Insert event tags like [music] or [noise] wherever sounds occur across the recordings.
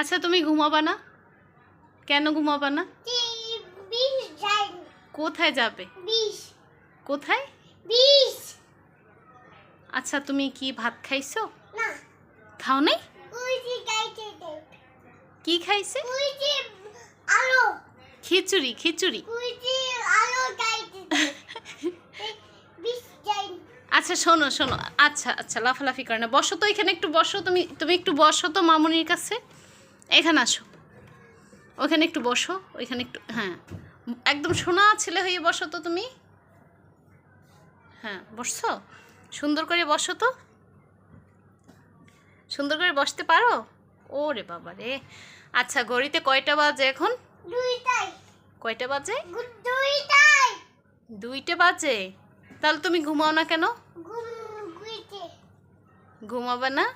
আচ্ছা তুমি ঘুমাবা না? কেন ঘুমাবা না? কোথায় যাবে? কোথায়? আচ্ছা তুমি কি ভাত খাইছো? খাও নাই? কি খাইছে? খিচুড়ি খিচুড়ি। আচ্ছা শোনো শোনো। আচ্ছা আচ্ছা লাফালাফি করে না। বসো তো এখানে একটু বসো। তুমি তুমি একটু বসো তো মামুনির কাছে। এখানে আসো। ওখানে একটু বসো ওইখানে একটু হ্যাঁ। একদম সোনা ছেলে হয়ে বসো তো তুমি? হ্যাঁ বসছো? সুন্দর করে বসো তো। সুন্দর করে বসতে পারো? ও রে বাবা রে। আচ্ছা ঘড়িতে কয়টা বাজে এখন? কয়টা বাজে? দুইটা বাজে? তাহলে তুমি ঘুমাও না কেন? ঘুম ঘুমাবে না?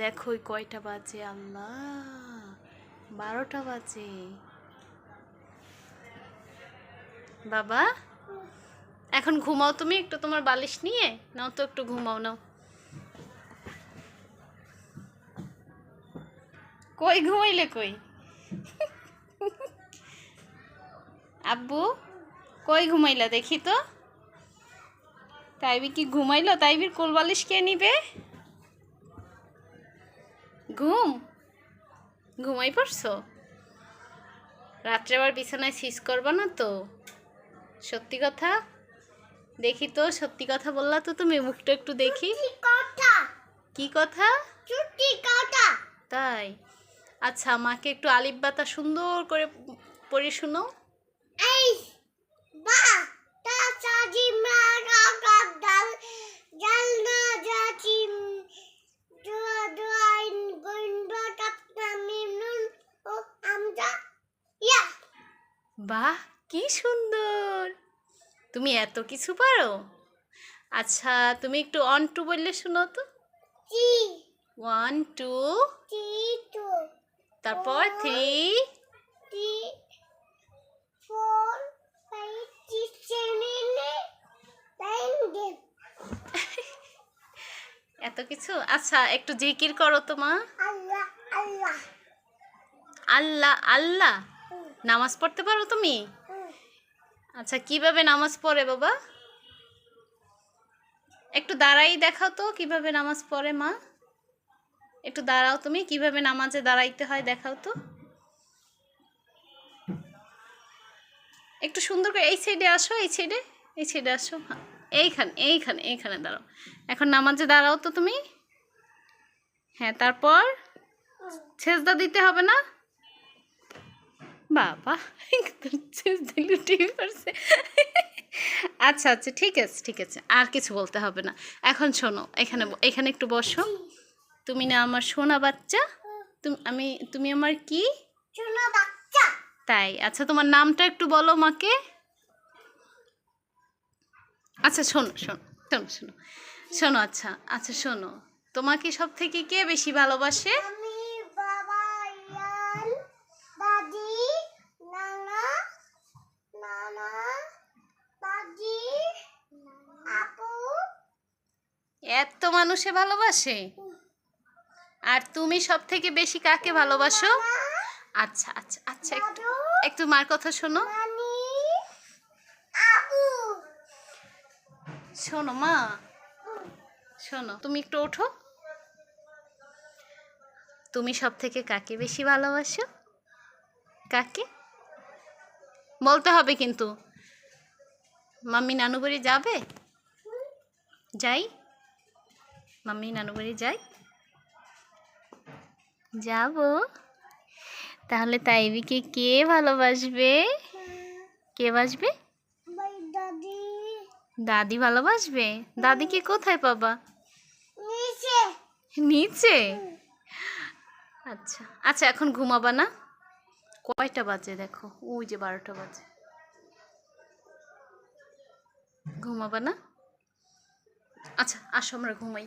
দেখো কয়টা বাজে, আল্লাহ। বারোটা বাজে। বাবা, এখন ঘুমাও তুমি, একটু তোমার বালিশ নিয়ে? নাও তো একটু ঘুমাও, নাও। কই ঘুমাইলে কই? আব্বু, কই ঘুমাইলা দেখি তো? তাইবি কি ঘুমাইলো? তাইবির কোল বালিশ কে নিবে? ঘুম? ঘুমাই পড়ছো? রাত্রে আবার বিছানায় সিস করবা না তো? সত্যি কথা? দেখি তো সত্যি কথা বললা তো তুমি মুখটা একটু দেখি। কি কথা? তাই? আচ্ছা আমাকে একটু আলিফ বাতা সুন্দর করে পড়ে শুনো। এই বা তা বাহ কি সুন্দর। তুমি এত কিছু পারো? আচ্ছা তুমি একটু অন টু বললে শুনো তো। ওয়ান টু তারপর থ্রি [laughs] এত কিছু? আচ্ছা একটু জিকির করো তো মা। আল্লাহ আল্লাহ। আল্লাহ আল্লাহ। নামাজ পড়তে পারো তুমি? আচ্ছা কীভাবে নামাজ পড়ে বাবা? একটু দাঁড়াই দেখাও তো, কীভাবে নামাজ পড়ে মা? একটু দাঁড়াও তুমি, কীভাবে নামাজে দাঁড়াইতে হয় দেখাও তো। একটু সুন্দর করে এই সাইডে আসো, এই সাইডে এই সাইডে আসো। এইখানে এইখানে এইখানে দাঁড়াও। এখন নামাজে দাঁড়াও তো তুমি। হ্যাঁ তারপর সেজদা দিতে হবে না? বাবা পড়ছে। আচ্ছা আচ্ছা ঠিক আছে ঠিক আছে আর কিছু বলতে হবে না। এখন শোনো এখানে এখানে একটু বসো। তুমি না আমার সোনা বাচ্চা তুমি আমি তুমি আমার কি? বাচ্চা। তাই আচ্ছা তোমার নামটা একটু বলো মাকে। আচ্ছা শোনো শোনো শোনো শোনো শোনো আচ্ছা আচ্ছা শোনো তোমাকে সব থেকে কে বেশি ভালোবাসে আমি বাবা ইয়ান দাদি নানা নানা দাদি আপু এত মানুষে ভালোবাসে? আর তুমি সব থেকে বেশি কাকে ভালোবাসো? আচ্ছা আচ্ছা আচ্ছা একটু একটু মার কথা শোনো। শোনো মা। শোনো তুমি একটু ওঠো। তুমি সব থেকে কাকে বেশি ভালোবাসো? কাকে? বলতে হবে কিন্তু। মাম্মি নানু বাড়ি যাবে? যাই। মাম্মি নানুবাড়ি যাই যাব। তাহলে তাইবিকে কে ভালোবাসবে? কে বাসবে? দাদি দাদি ভালোবাসবে? দাদিকে কোথায় পাবা? নিচে। নিচে? আচ্ছা আচ্ছা এখন ঘুমাবা না? কয়টা বাজে দেখো? ওই যে বারোটা বাজে। ঘুমাবা না? আচ্ছা আসো আমরা ঘুমাই।